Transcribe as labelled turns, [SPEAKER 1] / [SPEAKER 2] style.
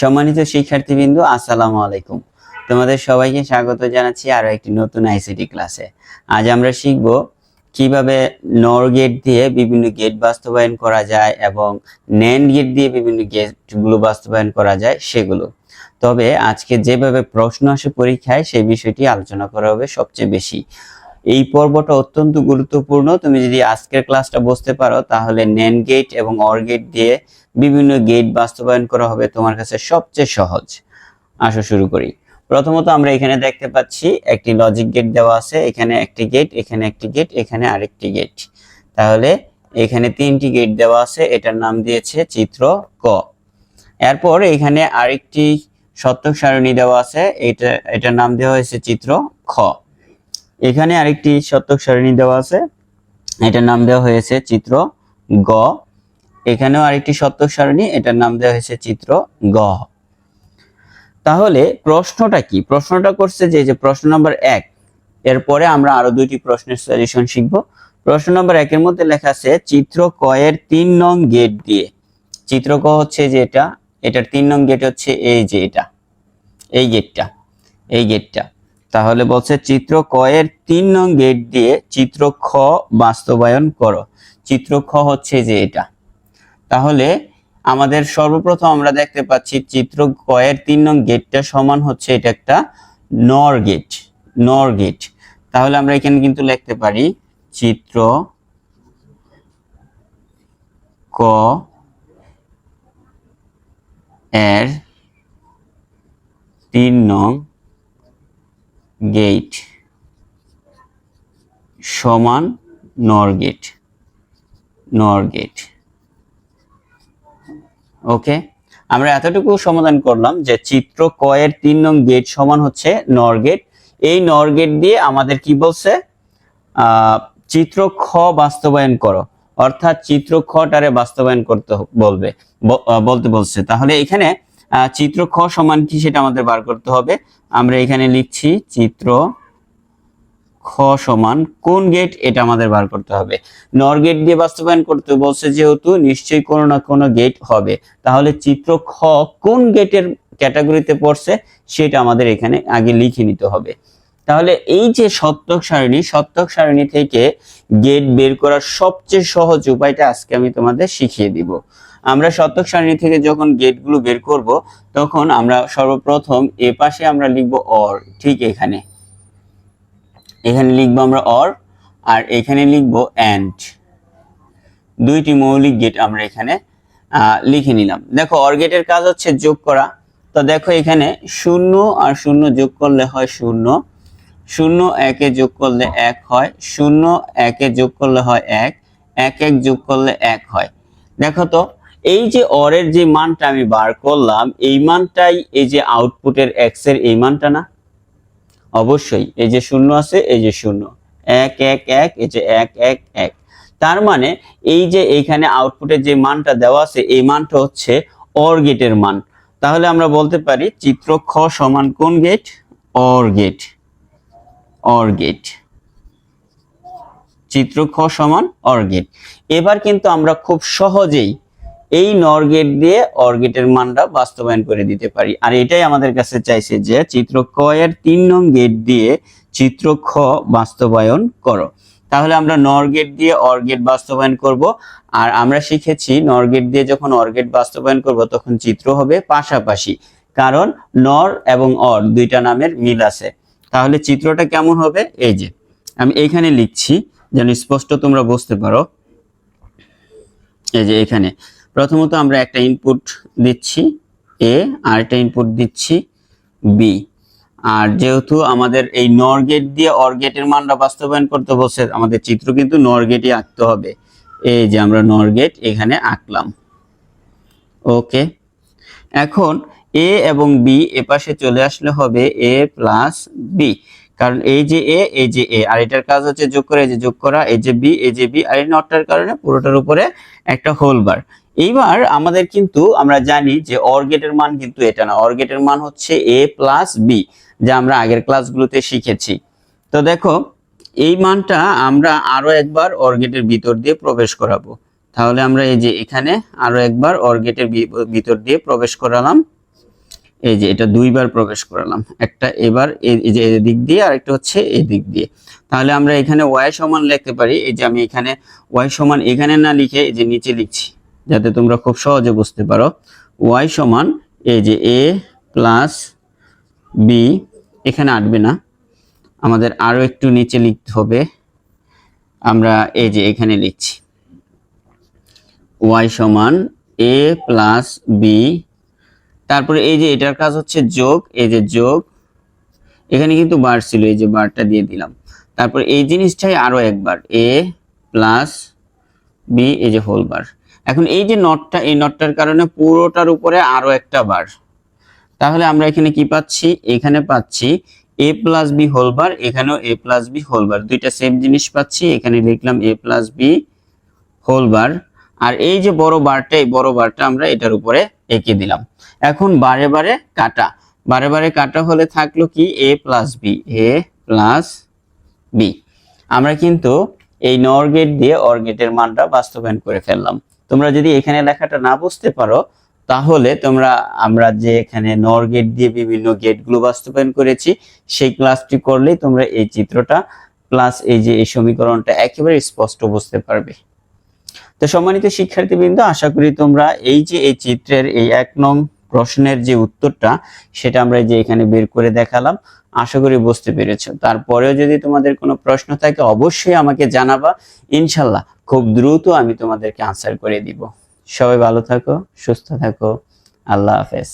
[SPEAKER 1] সম্মানিত শিক্ষার্থীবৃন্দ, আসসালামু আলাইকুম। তোমাদের সবাইকে স্বাগত জানাচ্ছি আরও একটি নতুন আইসিটি ক্লাসে আজ আমরা শিখব কীভাবে নর গেট দিয়ে বিভিন্ন গেট বাস্তবায়ন করা যায় এবং ন্যান্ড গেট দিয়ে বিভিন্ন গেটগুলো বাস্তবায়ন করা যায় সেগুলো। তবে আজকে যেভাবে প্রশ্ন আসে পরীক্ষায়, সেই বিষয়টি আলোচনা করা হবে সবচেয়ে বেশি। এই পর্বটা অত্যন্ত গুরুত্বপূর্ণ। তুমি যদি আজকের ক্লাসটা বুঝতে পারো, তাহলে ন্যান্ড গেট এবং অর গেট দিয়ে বিভিন্ন গেট বাস্তবায়ন করা হবে তোমার কাছে সবচেয়ে সহজ। আসো শুরু করি। প্রথমত আমরা এখানে দেখতে পাচ্ছি, একটি লজিক গেট দেওয়া আছে। এখানে একটি গেট এখানে একটি গেট এখানে আরেকটি গেট তাহলে এখানে তিনটি গেট দেওয়া আছে। এটার নাম দিয়েছে চিত্র ক। এরপর এখানে আরেকটি সত্যক সারণী দেওয়া আছে। এটা, এটার নাম দেওয়া হয়েছে চিত্র খ। এখানে আরেকটি সত্যক সারণী দেওয়া আছে। এটার নাম দেওয়া হয়েছে চিত্র গ। এখানেও আরেকটি সত্যক সারণী, এটার নাম দেওয়া হয়েছে চিত্র গ। তাহলে প্রশ্নটা কি? প্রশ্নটা করছে যে যে প্রশ্ন নম্বর এক, এরপরে আমরা আরও দুইটি প্রশ্নের সলিউশন শিখব। প্রশ্ন নম্বর একের মধ্যে লেখা আছে, চিত্র ক এর তিন নং গেট দিয়ে। চিত্র ক হচ্ছে যে এটা, এটার তিন নং গেট হচ্ছে এই যে এটা, এই গেটটা এই গেটটা। তাহলে বলছে চিত্র ক এর তিন নং গেট দিয়ে চিত্র খ বাস্তবায়ন করো। চিত্র খ হচ্ছে যে এটা। তাহলে আমাদের সর্বপ্রথম আমরা দেখতে পাচ্ছি চিত্র কয়ের তিন নং গেটটা সমান হচ্ছে এটা একটা নর গেট নর গেট। তাহলে আমরা এখানে কিন্তু লিখতে পারি চিত্র ক এর তিন নং গেট সমান নর গেট ওকে? আমরা এতটুকু সমাধান করলাম যে চিত্র ক এর তিন নং গেট সমান হচ্ছে নর গেট। এই নর গেট দিয়ে আমাদের কি বলছে? চিত্র খ বাস্তবায়ন করো। অর্থাৎ চিত্র খটারে বাস্তবায়ন করতে বলবে বলতে বলছে। তাহলে এখানে চিত্র খ সমান কি সেটা আমাদের বার করতে হবে। আমরা এখানে লিখছি চিত্র খ সমান কোন গেট এটা আমাদের বার করতে হবে। নর গেট দিয়ে বাস্তবায়ন করতে বলছে যেহেতু নিশ্চয়ই কোনো না কোনো গেট হবে। তাহলে চিত্র খ কোন গেটের ক্যাটাগরিতে পড়ছে সেটা আমাদের এখানে আগে লিখে নিতে হবে। তাহলে এই যে সত্যক সারণী সত্যক সারণী থেকে গেট বের করার সবচেয়ে সহজ উপায়টা আজকে আমি তোমাদের শিখিয়ে দিব। আমরা সত্যক সারণী থেকে যখন গেটগুলো বের করব, তখন আমরা সর্বপ্রথম এ পাশে আমরা লিখব অর ঠিক এখানে। এখানে লিখব আমরা অর আর এখানে লিখব অ্যান্ড দুইটি মৌলিক গেট আমরা এখানে লিখে নিলাম। দেখো অর গেটের কাজ হচ্ছে যোগ করা। তো দেখো, এখানে শূন্য আর শূন্য যোগ করলে হয় শূন্য। শূন্য একে যোগ করলে এক হয়, শূন্য একে যোগ করলে হয় এক এক এক যোগ করলে এক হয়। দেখো তো এই যে অরের যে মানটা আমি বার করলাম, এই মানটাই এই যে আউটপুটের এক্সের এই মানটা না? অবশ্যই, এই যে শূন্য আছে, এই যে শূন্য। এক এক এক, এই যে এক এক এক। তার মানে এই যে এইখানে আউটপুটের যে মানটা দেওয়া আছে, এই মানটা হচ্ছে অর গেটের মান। তাহলে আমরা বলতে পারি চিত্র খ সমান কোন gate OR gate OR gate চিত্র খ সমান অর গেট এবার কিন্তু আমরা খুব সহজেই এই নর গেট দিয়ে অর গেটের মানটা বাস্তবায়ন করে দিতে পারি। আর এটাই আমাদের কাছে চাইছে যে চিত্র ক এর তিন নং গেট দিয়ে চিত্র খ বাস্তবায়ন করো। তাহলে আমরা নর গেট দিয়ে অর গেট বাস্তবায়ন করব। আর আমরা শিখেছি নর গেট দিয়ে যখন অর গেট বাস্তবায়ন করব তখন চিত্র হবে পাশাপাশি। কারণ নর এবং অর দুইটা নামের মিল আছে। তাহলে চিত্রটা কেমন হবে? এই যে, আমি এইখানে লিখছি। যেন স্পষ্ট তোমরা বুঝতে পারো। এই যে এখানে। প্রথমত আমরা একটা ইনপুট দিচ্ছি এ আর একটা ইনপুট দিচ্ছি বি আর যেহেতু আমাদের এই নর গেট দিয়ে অর গেটের মানটা বাস্তবায়ন করতে বলছে, আমাদের চিত্র কিন্তু নর গেটই আঁকতে হবে। এই যে আমরা নর গেট এখানে আঁকলাম। ওকে এখন এ এবং বি এপাশে চলে আসলে হবে এ প্লাস বি কারণ এই যে এ এই যে এ আর এটার কাজ হচ্ছে যোগ করা, এই যে যোগ করা, এই যে বি এই যে বি আর এই নটটার কারণে পুরোটার উপরে একটা হোল বার এইবার আমাদের কিন্তু আমরা জানি যে অর গেটের মান কিন্তু এটা না। অর গেটের মান হচ্ছে এ প্লাস বি যা আমরা আগের ক্লাসগুলোতে শিখেছি। তো দেখো, এই মানটা আমরা আরও একবার অর গেটের ভিতর দিয়ে প্রবেশ করাবো। তাহলে আমরা এই যে এখানে আরও একবার অর গেটের ভিতর দিয়ে প্রবেশ করালাম। এই যে এটা দুইবার প্রবেশ করালাম। একটা এবার এই যে এদিক দিয়ে আর একটা হচ্ছে এই দিক দিয়ে। তাহলে আমরা এখানে ওয়াই সমান লিখতে পারি। এই যে আমি এখানে ওয়াই সমান এখানে না লিখে এই যে নিচে লিখছি। যাতে তোমরা খুব সহজে বুঝতে পারো। ওয়াই সমান এই যে এ প্লাস বি এখানে আটবে না। আমাদের আরও একটু নিচে লিখতে হবে। আমরা এই যে এখানে লিখছি। ওয়াই সমান এ প্লাস বি তারপরে এই যে এটার কাজ হচ্ছে যোগ, এই যে যোগ, এখানে কিন্তু বার ছিল, এই যে বারটা দিয়ে দিলাম। তারপর এই জিনিসটাই আরও একবার এ প্লাস বি এই যে হোল বার এখন এই যে নটটা এই নটটার কারণে পুরোটার উপরে আরও একটা বার তাহলে আমরা এখানে কি পাচ্ছি? এখানে পাচ্ছি A plus B whole bar এখানেও A plus B whole bar দুইটা সেম জিনিস পাচ্ছি, এখানে লিখলাম A plus B whole bar আর এই যে বড় বারটা এই বড় বারটা আমরা এটার উপরে এঁকে দিলাম। এখন বারে বারে কাটা। বারে বারে কাটা হলে থাকল কি? A plus B A plus B আমরা কিন্তু এই নর গেট দিয়ে অর গেটের মানটা বাস্তবায়ন করে ফেললাম। তোমরা যদি এখানে লেখাটা না বুঝতে পারো, তাহলে তোমরা, আমরা যে এখানে নর গেট দিয়ে বিভিন্ন গেটগুলো বাস্তবায়ন করেছি, সেই ক্লাসটি করলেই তোমরা এই চিত্রটা প্লাস এই যে এই সমীকরণটা একেবারে স্পষ্ট বুঝতে পারবে। তো সম্মানিত শিক্ষার্থীবৃন্দ, আশা করি তোমরা এই যে এই চিত্রের এই এক নং প্রশ্নের যে উত্তরটা, সেটা আমরা যে এখানে বের করে দেখালাম, আশা করি বুঝতে পেরেছ। তারপরেও যদি তোমাদের কোনো প্রশ্ন থাকে, অবশ্যই আমাকে জানাবা। ইনশাল্লাহ খুব দ্রুত আমি তোমাদেরকে আনসার করে দিব। সবাই ভালো থাকো সুস্থ থাকো। আল্লাহ হাফেজ।